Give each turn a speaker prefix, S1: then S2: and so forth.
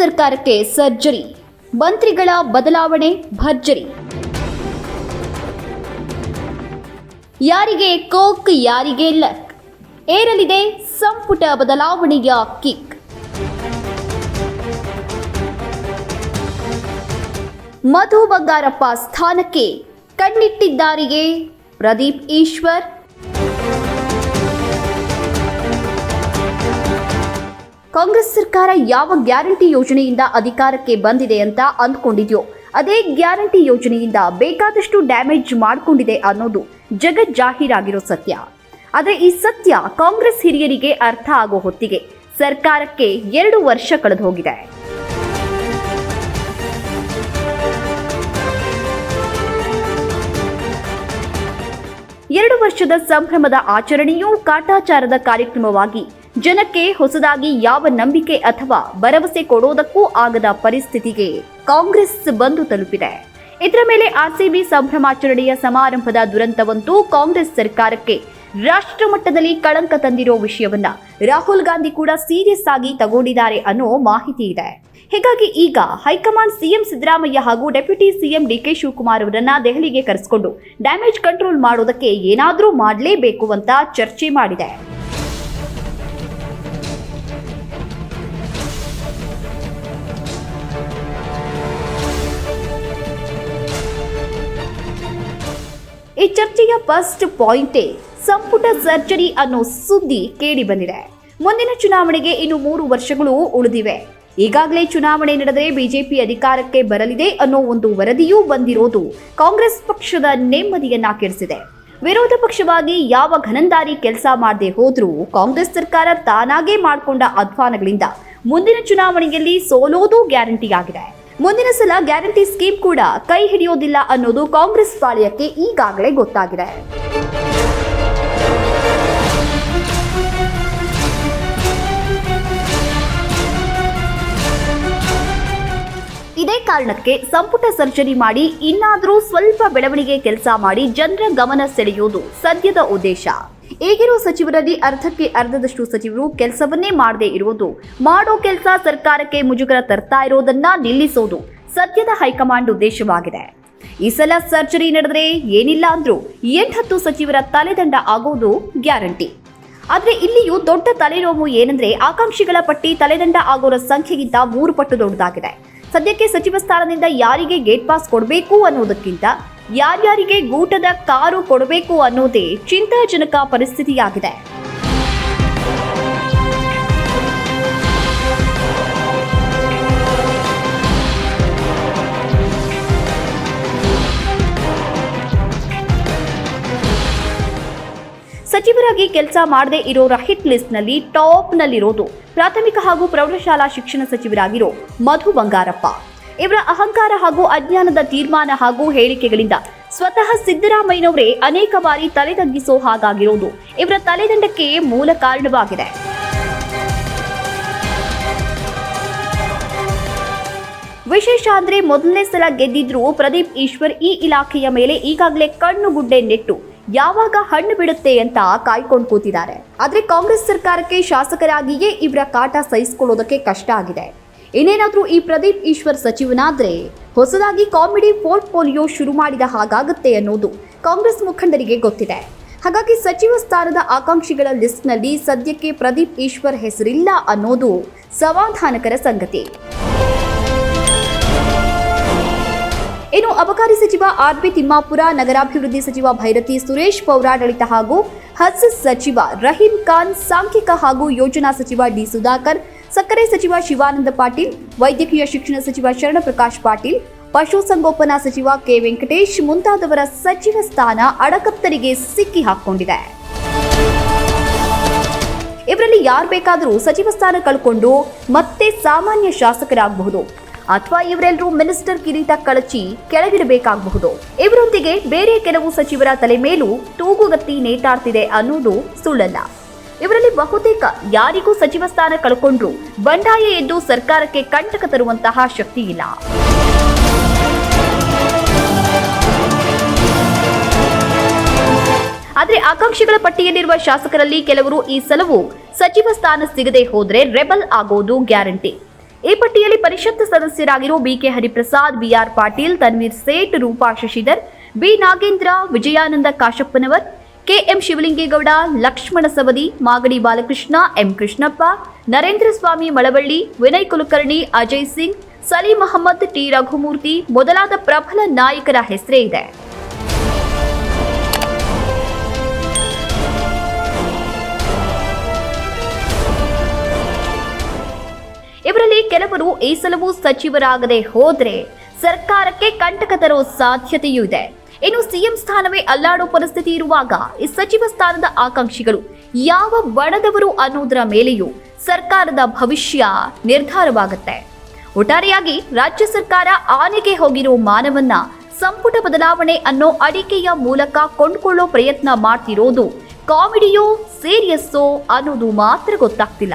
S1: ಸರ್ಕಾರಕ್ಕೆ ಸರ್ಜರಿ, ಮಂತ್ರಿಗಳ ಬದಲಾವಣೆ, ಭರ್ಜರಿ. ಯಾರಿಗೆ ಕೋಕ್, ಯಾರಿಗೆ ಲಕ್? ಏರಲಿದೆ ಸಂಪುಟ ಬದಲಾವಣೆಯ ಕಿಕ್. ಮಧು ಬಂಗಾರಪ್ಪ ಸ್ಥಾನಕ್ಕೆ ಕಣ್ಣಿಟ್ಟಿದ್ದಾರೆಯೇ ಪ್ರದೀಪ್ ಈಶ್ವರ್? ಕಾಂಗ್ರೆಸ್ ಸರ್ಕಾರ ಯಾವ ಗ್ಯಾರಂಟಿ ಯೋಜನೆಯಿಂದ ಅಧಿಕಾರಕ್ಕೆ ಬಂದಿದೆ ಅಂತ ಅಂದ್ಕೊಂಡಿದ್ಯೋ, ಅದೇ ಗ್ಯಾರಂಟಿ ಯೋಜನೆಯಿಂದ ಬೇಕಾದಷ್ಟು ಡ್ಯಾಮೇಜ್ ಮಾಡಿಕೊಂಡಿದೆ ಅನ್ನೋದು ಜಗಜ್ಜಾಹೀರಾಗಿರೋ ಸತ್ಯ. ಆದರೆ ಈ ಸತ್ಯ ಕಾಂಗ್ರೆಸ್ ಹಿರಿಯರಿಗೆ ಅರ್ಥ ಆಗೋ ಹೊತ್ತಿಗೆ ಸರ್ಕಾರಕ್ಕೆ ಎರಡು ವರ್ಷ ಕಳೆದು ಹೋಗಿದೆ. ಎರಡು ವರ್ಷದ ಸಂಭ್ರಮದ ಆಚರಣೆಯೂ ಕಾಟಾಚಾರದ ಕಾರ್ಯಕ್ರಮವಾಗಿ ಜನಕ್ಕೆ ಹೊಸದಾಗಿ ಯಾವ ನಂಬಿಕೆ ಅಥವಾ ಭರವಸೆ ಕೊಡೋದಕ್ಕೂ ಆಗದ ಪರಿಸ್ಥಿತಿಗೆ ಕಾಂಗ್ರೆಸ್ ಬಂದು ತಲುಪಿದೆ. ಇದರ ಮೇಲೆ ಆರ್ಸಿಬಿ ಸಂಭ್ರಮಾಚರಣೆಯ ಸಮಾರಂಭದ ದುರಂತವಂತೂ ಕಾಂಗ್ರೆಸ್ ಸರ್ಕಾರಕ್ಕೆ ರಾಷ್ಟ್ರ ಮಟ್ಟದಲ್ಲಿ ಕಳಂಕ ತಂದಿರೋ ವಿಷಯವನ್ನ ರಾಹುಲ್ ಗಾಂಧಿ ಕೂಡ ಸೀರಿಯಸ್ ಆಗಿ ತಗೊಂಡಿದ್ದಾರೆ ಅನ್ನೋ ಮಾಹಿತಿ ಇದೆ. ಹೀಗಾಗಿ ಈಗ ಹೈಕಮಾಂಡ್ ಸಿಎಂ ಸಿದ್ದರಾಮಯ್ಯ ಹಾಗೂ ಡೆಪ್ಯೂಟಿ ಸಿಎಂ ಡಿಕೆ ಶಿವಕುಮಾರ್ ಅವರನ್ನ ದೆಹಲಿಗೆ ಕರೆಸಿಕೊಂಡು ಡ್ಯಾಮೇಜ್ ಕಂಟ್ರೋಲ್ ಮಾಡೋದಕ್ಕೆ ಏನಾದರೂ ಮಾಡಲೇಬೇಕು ಅಂತ ಚರ್ಚೆ ಮಾಡಿದೆ. ಈ ಚರ್ಚೆಯ ಫಸ್ಟ್ ಪಾಯಿಂಟೇ ಸಂಪುಟ ಸರ್ಜರಿ ಅನ್ನೋ ಸುದ್ದಿ ಕೇಳಿ ಬಂದಿದೆ. ಮುಂದಿನ ಚುನಾವಣೆಗೆ ಇನ್ನು ಮೂರು ವರ್ಷಗಳು ಉಳಿದಿವೆ. ಈಗಾಗಲೇ ಚುನಾವಣೆ ನಡೆದರೆ ಬಿಜೆಪಿ ಅಧಿಕಾರಕ್ಕೆ ಬರಲಿದೆ ಅನ್ನೋ ಒಂದು ವರದಿಯೂ ಬಂದಿರೋದು ಕಾಂಗ್ರೆಸ್ ಪಕ್ಷದ ನೆಮ್ಮದಿಯನ್ನ ಕೆಡಿಸಿದೆ. ವಿರೋಧ ಪಕ್ಷವಾಗಿ ಯಾವ ಘನಂದಾರಿ ಕೆಲಸ ಮಾಡದೆ ಹೋದ್ರೂ ಕಾಂಗ್ರೆಸ್ ಸರ್ಕಾರ ತಾನಾಗೇ ಮಾಡಿಕೊಂಡ ಅಧ್ವಾನಗಳಿಂದ ಮುಂದಿನ ಚುನಾವಣೆಯಲ್ಲಿ ಸೋಲೋದು ಗ್ಯಾರಂಟಿ ಆಗಿದೆ. ಮುಂದಿನ ಸಲ ಗ್ಯಾರಂಟಿ ಸ್ಕೀಮ್ ಕೂಡ ಕೈ ಹಿಡಿಯೋದಿಲ್ಲ ಅನ್ನೋದು ಕಾಂಗ್ರೆಸ್ ಪಾಳ್ಯಕ್ಕೆ ಈಗಾಗಲೇ ಗೊತ್ತಾಗಿದೆ. ಇದೇ ಕಾರಣಕ್ಕೆ ಸಂಪುಟ ಸರ್ಜರಿ ಮಾಡಿ ಇನ್ನಾದರೂ ಸ್ವಲ್ಪ ಬೆಳವಣಿಗೆ ಕೆಲಸ ಮಾಡಿ ಜನರ ಗಮನ ಸೆಳೆಯೋದು ಸದ್ಯದ ಉದ್ದೇಶ. ಈಗಿರೋ ಸಚಿವರಲ್ಲಿ ಅರ್ಧಕ್ಕೆ ಅರ್ಧದಷ್ಟು ಸಚಿವರು ಕೆಲಸವನ್ನೇ ಮಾಡದೇ ಇರುವುದು. ಮಾಡೋ ಕೆಲಸ ಸರ್ಕಾರಕ್ಕೆ ಮುಜುಗರ ತರ್ತಾ ಇರೋದನ್ನ ನಿಲ್ಲಿಸೋದು ಸದ್ಯದ ಹೈಕಮಾಂಡ್ ಉದ್ದೇಶವಾಗಿದೆ. ಈ ಸಲ ಸರ್ಜರಿ ನಡೆದ್ರೆ ಏನಿಲ್ಲ ಅಂದ್ರೂ ಎಂಟತ್ತು ಸಚಿವರ ತಲೆದಂಡ ಆಗೋದು ಗ್ಯಾರಂಟಿ. ಆದರೆ ಇಲ್ಲಿಯೂ ದೊಡ್ಡ ತಲೆನೋವು ಏನಂದ್ರೆ ಆಕಾಂಕ್ಷಿಗಳ ಪಟ್ಟಿ ತಲೆದಂಡ ಆಗೋರ ಸಂಖ್ಯೆಗಿಂತ ಮೂರು ಪಟ್ಟು ದೊಡ್ಡದಾಗಿದೆ. ಸದ್ಯಕ್ಕೆ ಸಚಿವ ಸ್ಥಾನದಿಂದ ಯಾರಿಗೆ ಗೇಟ್ ಪಾಸ್ ಕೊಡಬೇಕು ಅನ್ನೋದಕ್ಕಿಂತ ಯಾರ್ಯಾರಿಗೆ ಗೂಟದ ಕಾರು ಕೊಡಬೇಕು ಅನ್ನೋದೇ ಚಿಂತಾಜನಕ ಪರಿಸ್ಥಿತಿಯಾಗಿದೆ. ಸಚಿವರಾಗಿ ಕೆಲಸ ಮಾಡದೇ ಇರೋ ಹಿಟ್ ಲಿಸ್ಟ್ನಲ್ಲಿ ಟಾಪ್ನಲ್ಲಿರೋದು ಪ್ರಾಥಮಿಕ ಹಾಗೂ ಪ್ರೌಢಶಾಲಾ ಶಿಕ್ಷಣ ಸಚಿವರಾಗಿರೋ ಮಧು ಬಂಗಾರಪ್ಪ. ಇವರ ಅಹಂಕಾರ ಹಾಗೂ ಅಜ್ಞಾನದ ತೀರ್ಮಾನ ಹಾಗೂ ಹೇಳಿಕೆಗಳಿಂದ ಸ್ವತಃ ಸಿದ್ದರಾಮಯ್ಯನವರೇ ಅನೇಕ ಬಾರಿ ತಲೆದಗ್ಗಿಸೋ ಹಾಗಾಗಿರೋದು. ಇವರ ತಲೆದಂಡಕ್ಕೆ ಮೂಲ ಕಾರಣವಾಗಿದೆ. ವಿಶೇಷ ಅಂದ್ರೆ ಮೊದಲನೇ ಸಲ ಗೆದ್ದಿದ್ರು ಪ್ರದೀಪ್ ಈಶ್ವರ್ ಈ ಇಲಾಖೆಯ ಮೇಲೆ ಈಗಾಗಲೇ ಕಣ್ಣು ಗುಡ್ಡೆ ನೆಟ್ಟು. ಯಾವಾಗ ಹಣ್ಣು ಬಿಡುತ್ತೆ ಅಂತ ಕಾಯ್ಕೊಂಡು ಕೂತಿದ್ದಾರೆ. ಆದ್ರೆ ಕಾಂಗ್ರೆಸ್ ಸರ್ಕಾರಕ್ಕೆ ಶಾಸಕರಾಗಿಯೇ ಇವರ ಕಾಟ ಸಹಿಸಿಕೊಳ್ಳೋದಕ್ಕೆ ಕಷ್ಟ ಆಗಿದೆ. ಇನ್ನೇನಾದ್ರೂ ಈ ಪ್ರದೀಪ್ ಈಶ್ವರ್ ಸಚಿವನಾದರೆ ಹೊಸದಾಗಿ ಕಾಮಿಡಿ ಪೋರ್ಟ್ಫೋಲಿಯೋ ಶುರು ಮಾಡಿದ ಹಾಗಾಗುತ್ತೆ ಅನ್ನೋದು ಕಾಂಗ್ರೆಸ್ ಮುಖಂಡರಿಗೆ ಗೊತ್ತಿದೆ. ಹಾಗಾಗಿ ಸಚಿವ ಸ್ಥಾನದ ಆಕಾಂಕ್ಷಿಗಳ ಲಿಸ್ಟ್ನಲ್ಲಿ ಸದ್ಯಕ್ಕೆ ಪ್ರದೀಪ್ ಈಶ್ವರ್ ಹೆಸರಿಲ್ಲ ಅನ್ನೋದು ಸಮಾಧಾನಕರ ಸಂಗತಿ. ಇನ್ನು ಅಬಕಾರಿ ಸಚಿವ ಆರ್ ಬಿ ತಿಮ್ಮಾಪುರ, ನಗರಾಭಿವೃದ್ಧಿ ಸಚಿವ ಭೈರತಿ ಸುರೇಶ್, ಪೌರಾಡಳಿತ ಹಾಗೂ ಹಸ್ ಸಚಿವ ರಹೀಂ ಖಾನ್, ಸಾಂಖ್ಯಿಕ ಹಾಗೂ ಯೋಜನಾ ಸಚಿವ ಡಿ. ಸುಧಾಕರ್ ಸಕ್ಕರೆ ಸಚಿವ ಶಿವಾನಂದ ಪಾಟೀಲ್, ವೈದ್ಯಕೀಯ ಶಿಕ್ಷಣ ಸಚಿವ ಶರಣಪ್ರಕಾಶ್ ಪಾಟೀಲ್, ಪಶುಸಂಗೋಪನಾ ಸಚಿವ ಕೆ ವೆಂಕಟೇಶ್ ಮುಂತಾದವರ ಸಚಿವ ಸ್ಥಾನ ಅಡಕತ್ತರಿಗೆ ಸಿಕ್ಕಿ ಹಾಕೊಂಡಿದೆ ಇವರಲ್ಲಿ ಯಾರು ಬೇಕಾದರೂ ಸಚಿವ ಸ್ಥಾನ ಕಳ್ಕೊಂಡು ಮತ್ತೆ ಸಾಮಾನ್ಯ ಶಾಸಕರಾಗಬಹುದು. ಅಥವಾ ಇವರೆಲ್ಲರೂ ಮಿನಿಸ್ಟರ್ ಕಿರೀಟ ಕಳಚಿ ಕೆಳಗಿಡಬೇಕಾಗಬಹುದು. ಇವರೊಂದಿಗೆ ಬೇರೆ ಕೆಲವು ಸಚಿವರ ತಲೆ ಮೇಲೂ ತೂಗುಗತ್ತಿ ನೇತಾಡ್ತಿದೆ ಅನ್ನೋದು ಸುಳ್ಳಲ್ಲ. ಇವರಲ್ಲಿ ಬಹುತೇಕ ಯಾರಿಗೂ ಸಚಿವ ಸ್ಥಾನ ಕಳ್ಕೊಂಡ್ರು. ಬಂಡಾಯ ಎದ್ದು ಸರ್ಕಾರಕ್ಕೆ ಕಂಟಕ ತರುವಂತಹ ಶಕ್ತಿ ಇಲ್ಲ. ಆದರೆ ಆಕಾಂಕ್ಷಿಗಳ ಪಟ್ಟಿಯಲ್ಲಿರುವ ಶಾಸಕರಲ್ಲಿ ಕೆಲವರು ಈ ಸಲವು ಸಚಿವ ಸ್ಥಾನ ಸಿಗದೆ ಹೋದರೆ ರೆಬಲ್ ಆಗೋದು ಗ್ಯಾರಂಟಿ. ಈ ಪಟ್ಟಿಯಲ್ಲಿ ಪರಿಷತ್ ಸದಸ್ಯರಾಗಿರೋ BK Hariprasad BR Patil, Tanveer Sait, Roopa Shashidhar, B Nagendra, Vijayananda Kashappanavar KM Shivalingegowda, Lakshmana Savadi, Magadi Balakrishna, M Krishnappa, Narendra Swamy Malavalli, Vinay Kulkarni, Ajay Singh, Saleem Ahmed T Raghumurthy ಮೊದಲಾದ ಪ್ರಬಲ ನಾಯಕರ ಹೆಸರೇ ಇದೆ. ಇವರಲ್ಲಿ ಕೆಲವರು ಈ ಸಲವೂ ಸಚಿವರಾಗದೆ ಹೋದ್ರೆ ಸರ್ಕಾರಕ್ಕೆ ಕಂಟಕ ತರೋ ಸಾಧ್ಯತೆಯೂ ಇದೆ. ಇನ್ನು ಸಿಎಂ ಸ್ಥಾನವೇ ಅಲ್ಲಾಡೋ ಪರಿಸ್ಥಿತಿ ಇರುವಾಗ ಈ ಸಚಿವ ಸ್ಥಾನದ ಆಕಾಂಕ್ಷಿಗಳು ಯಾವ ಬಣದವರು ಅನ್ನೋದರ ಮೇಲೆಯೂ ಸರ್ಕಾರದ ಭವಿಷ್ಯ ನಿರ್ಧಾರವಾಗುತ್ತೆ. ಒಟ್ಟಾರೆಯಾಗಿ ರಾಜ್ಯ ಸರ್ಕಾರ ಆನೆಗೆ ಹೋಗಿರೋ ಮಾನವನ್ನ ಸಂಪುಟ ಬದಲಾವಣೆ ಅನ್ನೋ ಅಡಿಕೆಯ ಮೂಲಕ ಕೊಂಡ್ಕೊಳ್ಳೋ ಪ್ರಯತ್ನ ಮಾಡ್ತಿರೋದು ಕಾಮಿಡಿಯೋ ಸೀರಿಯಸ್ಸೋ ಅನ್ನೋದು ಮಾತ್ರ ಗೊತ್ತಾಗ್ತಿಲ್ಲ.